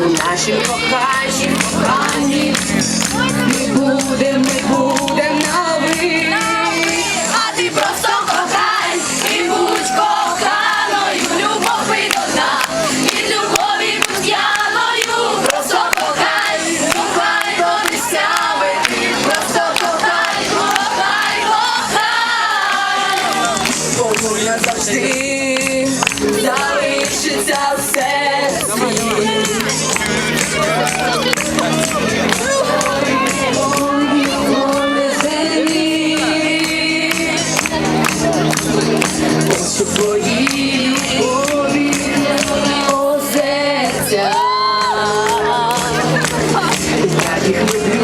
наші кохані, кохані. Ми будем, ми будем нові. А ти просто кохай і будь коханою, любові до дна, і любові будь п'яною. Просто кохай, кохай до місцями, просто кохай, кохай, кохай. Бо назавжди залишиться в твої любові озерця. Так їх ми